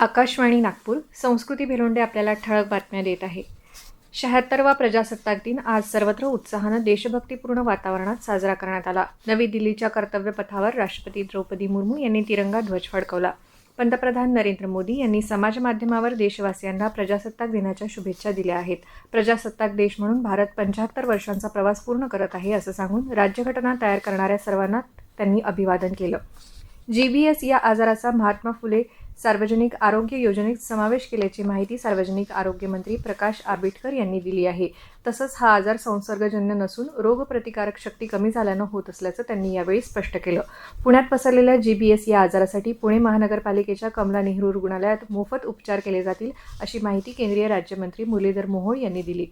आकाशवाणी नागपूर संस्कृती भिलोंडे आपल्याला ठळक बातम्या देत आहे. शहात्तरवा प्रजासत्ताक दिन आज सर्वत्र उत्साहानं देशभक्तीपूर्ण वातावरणात साजरा करण्यात आला. नवी दिल्लीच्या कर्तव्यपथावर राष्ट्रपती द्रौपदी मुर्मू यांनी तिरंगा ध्वज फडकवला. पंतप्रधान नरेंद्र मोदी यांनी समाजमाध्यमावर देशवासियांना प्रजासत्ताक दिनाच्या शुभेच्छा दिल्या आहेत. प्रजासत्ताक देश म्हणून भारत पंच्याहत्तर वर्षांचा प्रवास पूर्ण करत आहे असं सांगून राज्यघटना तयार करणाऱ्या सर्वांना त्यांनी अभिवादन केलं. जी बी एस या आजाराचा महात्मा फुले सार्वजनिक आरोग्य योजनेत समावेश केल्याची माहिती सार्वजनिक आरोग्य मंत्री प्रकाश आंबेडकर यांनी दिली आहे. तसंच हा आजार संसर्गजन्य नसून रोगप्रतिकारक शक्ती कमी झाल्यानं होत असल्याचं त्यांनी यावेळी स्पष्ट केलं. पुण्यात पसरलेल्या जी बी एस या आजारासाठी पुणे महानगरपालिकेच्या कमला नेहरू रुग्णालयात मोफत उपचार केले जातील अशी माहिती केंद्रीय राज्यमंत्री मुरलीधर मोहोळ यांनी दिली.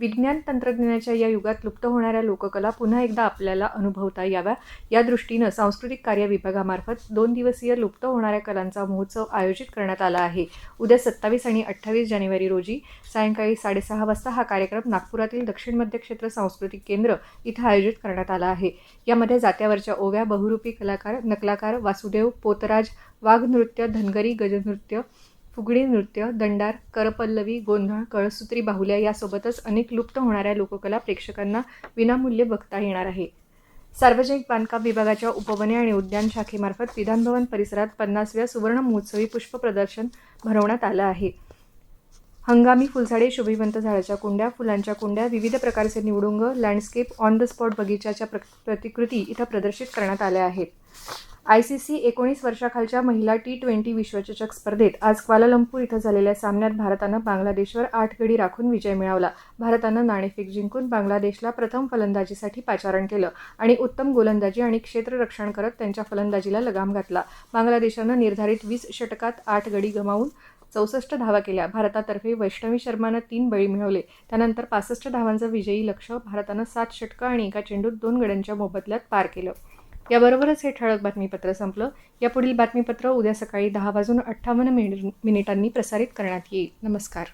विज्ञान तंत्रज्ञानाच्या या युगात लुप्त होणाऱ्या लोककला पुन्हा एकदा आपल्याला अनुभवता याव्या. या दृष्टीनं सांस्कृतिक कार्य विभागामार्फत दोन दिवसीय लुप्त होणाऱ्या कलांचा महोत्सव आयोजित करण्यात आला आहे. उद्या सत्तावीस आणि अठ्ठावीस जानेवारी रोजी सायंकाळी साडेसहा वाजता हा कार्यक्रम नागपुरातील दक्षिण मध्य क्षेत्र सांस्कृतिक केंद्र इथं आयोजित करण्यात आला आहे. यामध्ये जात्यावरच्या ओव्या बहुरूपी कलाकार नकलाकार वासुदेव पोतराज वाघनृत्य धनगरी गजनृत्य फुगडी नृत्य दंडार करपल्लवी गोंधळ कळसूत्री बाहुल्या यासोबतच अनेक लुप्त होणाऱ्या लोककला प्रेक्षकांना विनामूल्य बघता येणार आहे. सार्वजनिक बांधकाम विभागाच्या उपवने आणि उद्यान शाखेमार्फत विधानभवन परिसरात पन्नासव्या सुवर्ण महोत्सवी पुष्प प्रदर्शन भरवण्यात आलं आहे. हंगामी फुलझाडे शोभिवंत झाडाच्या कुंड्या फुलांच्या कुंड्या विविध प्रकारचे निवडुंग लँडस्केप ऑन द स्पॉट बगीचाच्या प्र प्रतिकृती इथं प्रदर्शित करण्यात आल्या आहेत. आय सी सी एकोणीस वर्षाखालच्या महिला टी ट्वेंटी विश्वचषक स्पर्धेत आज क्वालालंपूर इथं झालेल्या सामन्यात भारतानं बांगलादेशवर आठ गडी राखून विजय मिळवला. भारतानं नाणेफेक जिंकून बांगलादेशला प्रथम फलंदाजीसाठी पाचारण केलं आणि उत्तम गोलंदाजी आणि क्षेत्ररक्षण करत त्यांच्या फलंदाजीला लगाम घातला. बांगलादेशानं निर्धारित वीस षटकात आठ गडी गमावून चौसष्ट धावा केल्या. भारतातर्फे वैष्णवी शर्मानं तीन बळी मिळवले. त्यानंतर पासष्ट धावांचं विजयी लक्ष भारतानं सात षटकं आणि एका चेंडूत दोन गड्यांच्या मोबदल्यात पार केलं. याबरोबरच हे ठळक बातमीपत्र संपलं. यापुढील बातमीपत्र उद्या सकाळी दहा वाजून अठ्ठावन्न मिनिटांनी प्रसारित करण्यात येईल. नमस्कार.